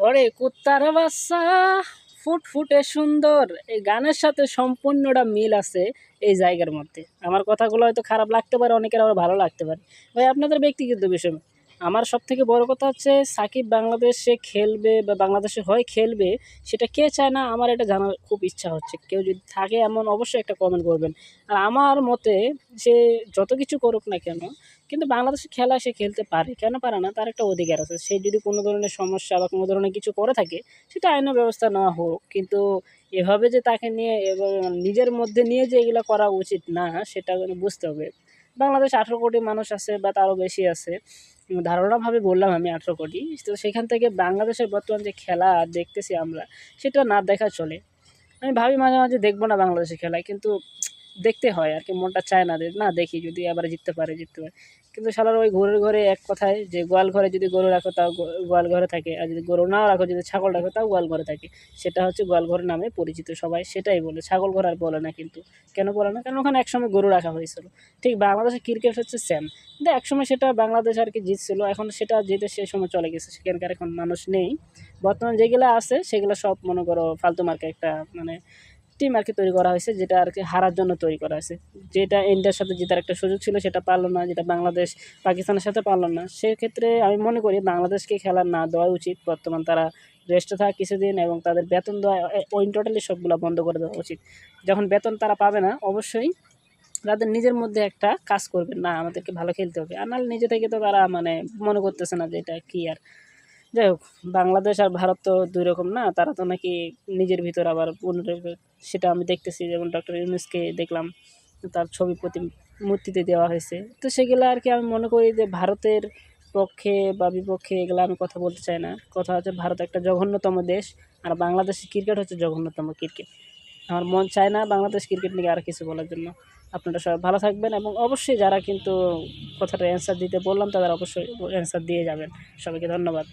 ওরে কুত্তার বাচ্চা ফুটফুটে সুন্দর। এই গানের সাথে সম্পূর্ণটা মিল আছে এই জায়গার মধ্যে। আমার কথাগুলো হয়তো খারাপ লাগতে পারে, অনেকের আবার ভালো লাগতে পারে। ভাই, আপনাদের ব্যক্তিগত বিষয়। আমার সব থেকে বড় কথা হচ্ছে সাকিব বাংলাদেশে খেলবে বা বাংলাদেশে হয় খেলবে, সেটা কে চায় না আমার এটা জানার খুব ইচ্ছা হচ্ছে। কেউ যদি থাকে এমন অবশ্যই একটা কমেন্ট করবেন। আর আমার মতে সে যত কিছু করুক না কেন, কিন্তু বাংলাদেশে খেলা সে খেলতে পারে। কেন পারে না? তার একটা অধিকার আছে। সে যদি কোনো ধরনের সমস্যা বা কোনো ধরনের কিছু করে থাকে, সেটা আইনের ব্যবস্থা নেওয়া হোক। কিন্তু এভাবে যে তাকে নিয়ে নিজের মধ্যে নিয়ে যে এগুলো করা উচিত না, সেটা বুঝতে হবে। বাংলাদেশ আঠেরো কোটি মানুষ আছে বা তারও বেশি আছে ধারণাভাবে বললাম আমি আঠেরো কোটি। তো সেখান থেকে বাংলাদেশের বর্তমান যে খেলা দেখতেছি আমরা, সেটা না দেখা চলে। আমি ভাবি মাঝে মাঝে দেখব না বাংলাদেশের খেলা কিন্তু দেখতে হয় আর কি, মনটা চায় না না, দেখি, যদি আবার জিততে পারে জিততে পারে। কিন্তু শালার ওই গরুর ঘরে এক কথায় যে, গোয়াল ঘরে যদি গরু রাখো, তাও গোয়াল ঘরে থাকে, আর যদি গরু নাও রাখো, যদি ছাগল রাখো, তাও গোয়াল ঘরে থাকে। সেটা হচ্ছে গোয়াল ঘর নামে পরিচিত সবাই, সেটাই বলে। ছাগল ঘর আর বলে না কিন্তু। কেন বলে না? কারণ ওখানে একসময় গরু রাখা হয়েছিল। ঠিক বাংলাদেশের ক্রিকেট হচ্ছে সেম কিন্তু একসময় সেটা বাংলাদেশ আর কি জিতছিল, এখন সেটা জিতে সেই সময় চলে গেছে। সেখানকার এখন মানুষ নেই। বর্তমান যেগুলো আছে, সেগুলো সব, মনে করো, ফালতু মার্কে একটা মানে টিম আর কি তৈরি করা হয়েছে, যেটা আর কি হারার জন্য তৈরি করা হয়েছে। যেটা ইন্ডিয়ার সাথে জেতার একটা সুযোগ ছিল, সেটা পারল না, যেটা বাংলাদেশ, পাকিস্তানের সাথে পারল না। সেক্ষেত্রে আমি মনে করি বাংলাদেশকে খেলা না দেওয়া উচিত। বর্তমান তারা রেস্টে থাকা কিছুদিন এবং তাদের বেতন দেওয়া, ওই টোটালি সবগুলো বন্ধ করে দেওয়া উচিত। যখন বেতন তারা পাবে না, অবশ্যই তাদের নিজের মধ্যে একটা কাজ করবে, না, আমাদেরকে ভালো খেলতে হবে। আর নাহলে নিজে থেকে তো তারা মানে মনে করতেছে না যে এটা কী আর যাই হোক, বাংলাদেশ আর ভারত তো দুই রকম না, তারা তো নাকি নিজের ভিতর আবার পুনরুদ্ধার সেটা আমি দেখতেছি, যেমন ডক্টর ইউনুসকে দেখলাম, তার ছবি প্রতি মূর্তিতে দেওয়া হয়েছে। তো সেগুলো আর কি আমি মনে করি যে ভারতের পক্ষে বা বিপক্ষে এগুলো আমি কথা বলতে চাই না। কথা হচ্ছে ভারত একটা জঘন্যতম দেশ, আর বাংলাদেশের ক্রিকেট হচ্ছে জঘন্যতম ক্রিকেট আমার মন চায় না বাংলাদেশ ক্রিকেট নিয়ে আর কিছু বলার জন্য। আপনারা সবাই ভালো থাকবেন এবং অবশ্যই যারা কিন্তু কথাটা অ্যান্সার দিতে বললাম তারা অবশ্যই অ্যান্সার দিয়ে যাবেন। সবাইকে ধন্যবাদ।